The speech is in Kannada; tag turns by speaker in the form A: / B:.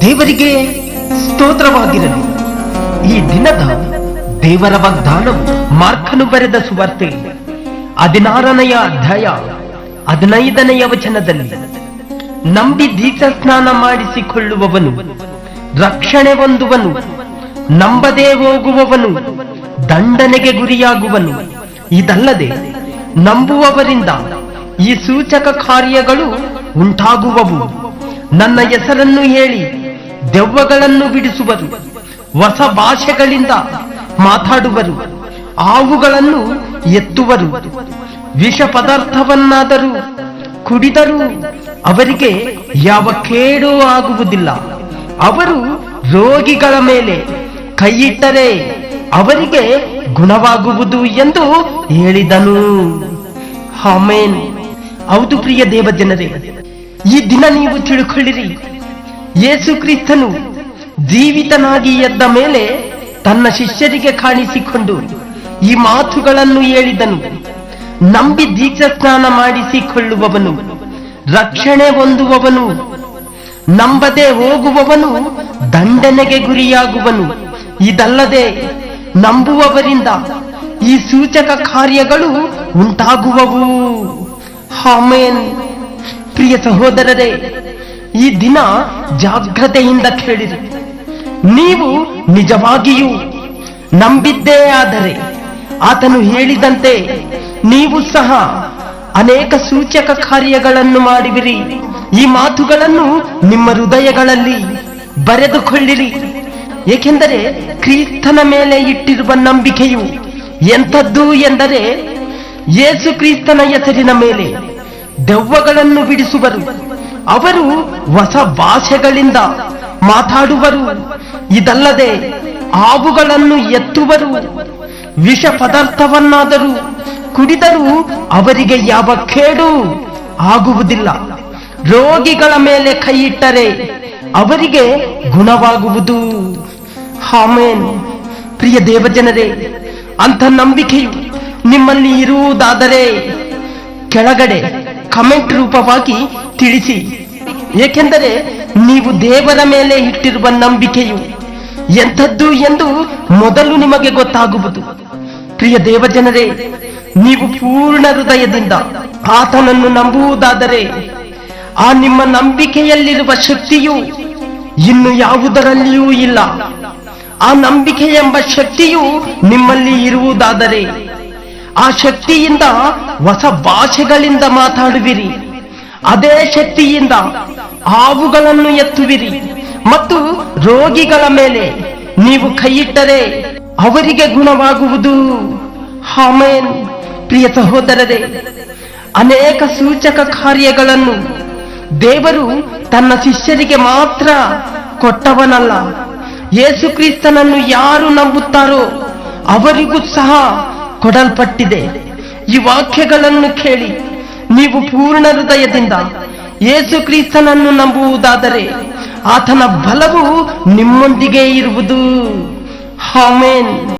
A: ದೇವರಿಗೆ ಸ್ತೋತ್ರವಾಗಿರಲಿ. ಈ ದಿನದ ದೇವರ ವಾಗ್ದಾನವು ಮಾರ್ಕನು ಬರೆದ ಸುವಾರ್ತೆ. ಹದಿನಾರನೆಯ ಅಧ್ಯಾಯ ಹದಿನೈದನೆಯ ವಚನದಲ್ಲಿ, ನಂಬಿ ದೀಕ್ಷ ಸ್ನಾನ ಮಾಡಿಸಿಕೊಳ್ಳುವವನು, ರಕ್ಷಣೆ ಹೊಂದುವನು, ನಂಬದೇ ಹೋಗುವವನು, ದಂಡನೆಗೆ ಗುರಿಯಾಗುವನು. ಇದಲ್ಲದೆ ನಂಬುವವರಿಂದ ಈ ಸೂಚಕ ಕಾರ್ಯಗಳು ಉಂಟಾಗುವವು. ನನ್ನ ಹೆಸರನ್ನು ಹೇಳಿ ದೆವ್ವಗಳನ್ನು ಬಿಡಿಸುವರು ಹೊಸ ಭಾಷೆಗಳಿಂದ ಮಾತಾಡುವರು, ಹಾವುಗಳನ್ನು ಎತ್ತುವರು. ವಿಷ ಪದಾರ್ಥವನ್ನಾದರೂ ಕುಡಿದರೂ ಅವರಿಗೆ ಯಾವ ಕೇಡೂ ಆಗುವುದಿಲ್ಲ. ಅವರು ರೋಗಿಗಳ ಮೇಲೆ ಕೈಯಿಟ್ಟರೆ ಅವರಿಗೆ ಗುಣವಾಗುವುದು ಎಂದು ಹೇಳಿದನು. ಆಮೇನ್. ಹೌದು ಪ್ರಿಯ ದೇವ ಜನರೇ ಈ ದಿನ ನೀವು ತಿಳ್ಕೊಳ್ಳಿರಿ, ಯೇಸು ಕ್ರಿಸ್ತನು ಜೀವಿತನಾಗಿ ಎದ್ದ ಮೇಲೆ ತನ್ನ ಶಿಷ್ಯರಿಗೆ ಕಾಣಿಸಿಕೊಂಡು ಈ ಮಾತುಗಳನ್ನು ಹೇಳಿದನು. ನಂಬಿ ದೀಕ್ಷಾ ಸ್ನಾನ ಮಾಡಿಸಿಕೊಳ್ಳುವವನು, ರಕ್ಷಣೆ ಹೊಂದುವವನು, ನಂಬದೆ ಹೋಗುವವನು ದಂಡನೆಗೆ ಗುರಿಯಾಗುವನು. ಇದಲ್ಲದೆ ನಂಬುವವರಿಂದ ಈ ಸೂಚಕ ಕಾರ್ಯಗಳು ಉಂಟಾಗುವವು. ಹಾಮೇನ್ ಪ್ರಿಯ ಸಹೋದರರೇ, ಈ ದಿನ ಜಾಗ್ರತೆಯಿಂದ ಕೇಳಿರಿ. ನೀವು ನಿಜವಾಗಿಯೂ ನಂಬಿದ್ದೇ ಆದರೆ ಆತನು ಹೇಳಿದಂತೆ ನೀವು ಸಹ ಅನೇಕ ಸೂಚಕ ಕಾರ್ಯಗಳನ್ನು ಮಾಡುವಿರಿ. ಈ ಮಾತುಗಳನ್ನು ನಿಮ್ಮ ಹೃದಯಗಳಲ್ಲಿ ಬರೆದುಕೊಳ್ಳಿರಿ. ಏಕೆಂದರೆ ಕ್ರಿಸ್ತನ ಮೇಲೆ ಇಟ್ಟಿರುವ ನಂಬಿಕೆಯು ಎಂಥದ್ದು ಎಂದರೆ ಯೇಸು ಕ್ರಿಸ್ತನ ಹೆಸರಿನ ಮೇಲೆ ದೆವ್ವಗಳನ್ನು ಬಿಡಿಸುವರು. ಅವರು ಹೊಸ ಭಾಷೆಗಳಿಂದ ಮಾತಾಡುವರು. ಇದಲ್ಲದೆ ಹಾವುಗಳನ್ನು ಎತ್ತುವರು. ವಿಷ ಪದಾರ್ಥವನ್ನಾದರೂ ಕುಡಿದರೂ ಅವರಿಗೆ ಯಾವ ಕೇಡು ಆಗುವುದಿಲ್ಲ. ರೋಗಿಗಳ ಮೇಲೆ ಕೈಯಿಟ್ಟರೆ ಅವರಿಗೆ ಗುಣವಾಗುವುದು. ಹಾಮೇನ್ ಪ್ರಿಯ ದೇವಜನರೇ ಅಂಥ ನಂಬಿಕೆಯು ನಿಮ್ಮಲ್ಲಿ ಇರುವುದಾದರೆ ಕೆಳಗಡೆ ಕಮೆಂಟ್ ರೂಪವಾಗಿ ತಿಳಿಸಿ. ಏಕೆಂದರೆ ನೀವು ದೇವರ ಮೇಲೆ ಇಟ್ಟಿರುವ ನಂಬಿಕೆಯು ಎಂಥದ್ದು ಎಂದು ಮೊದಲು ನಿಮಗೆ ಗೊತ್ತಾಗುವುದು. ಪ್ರಿಯ ದೇವಜನರೇ, ನೀವು ಪೂರ್ಣ ಹೃದಯದಿಂದ ಆತನನ್ನು ನಂಬುವುದಾದರೆ ಆ ನಿಮ್ಮ ನಂಬಿಕೆಯಲ್ಲಿರುವ ಶಕ್ತಿಯು ಇನ್ನು ಯಾವುದರಲ್ಲಿಯೂ ಇಲ್ಲ. ಆ ನಂಬಿಕೆ ಎಂಬ ಶಕ್ತಿಯು ನಿಮ್ಮಲ್ಲಿ ಇರುವುದಾದರೆ ಆ ಶಕ್ತಿಯಿಂದ ಹೊಸ ಭಾಷೆಗಳಿಂದ ಮಾತಾಡುವಿರಿ. ಅದೇ ಶಕ್ತಿಯಿಂದ ಹಾವುಗಳನ್ನು ಎತ್ತುವಿರಿ. ಮತ್ತು ರೋಗಿಗಳ ಮೇಲೆ ನೀವು ಕೈಯಿಟ್ಟರೆ ಅವರಿಗೆ ಗುಣವಾಗುವುದು. ಹಾಮೇನ್ ಪ್ರಿಯ ಸಹೋದರರೇ, ಅನೇಕ ಸೂಚಕ ಕಾರ್ಯಗಳನ್ನು ದೇವರು ತನ್ನ ಶಿಷ್ಯರಿಗೆ ಮಾತ್ರ ಕೊಟ್ಟವನಲ್ಲ. ಯೇಸು ಕ್ರಿಸ್ತನನ್ನು ಯಾರು ನಂಬುತ್ತಾರೋ ಅವರಿಗೂ ಸಹ ಕೊಡಲ್ಪಟ್ಟಿದೆ. ಈ ವಾಕ್ಯಗಳನ್ನು ಕೇಳಿ ನೀವು ಪೂರ್ಣ ಹೃದಯದಿಂದ ಯೇಸು ಕ್ರಿಸ್ತನನ್ನು ನಂಬುವುದಾದರೆ ಆತನ ಬಲವು ನಿಮ್ಮೊಂದಿಗೆ ಇರುವುದು. ಆಮೇನ್.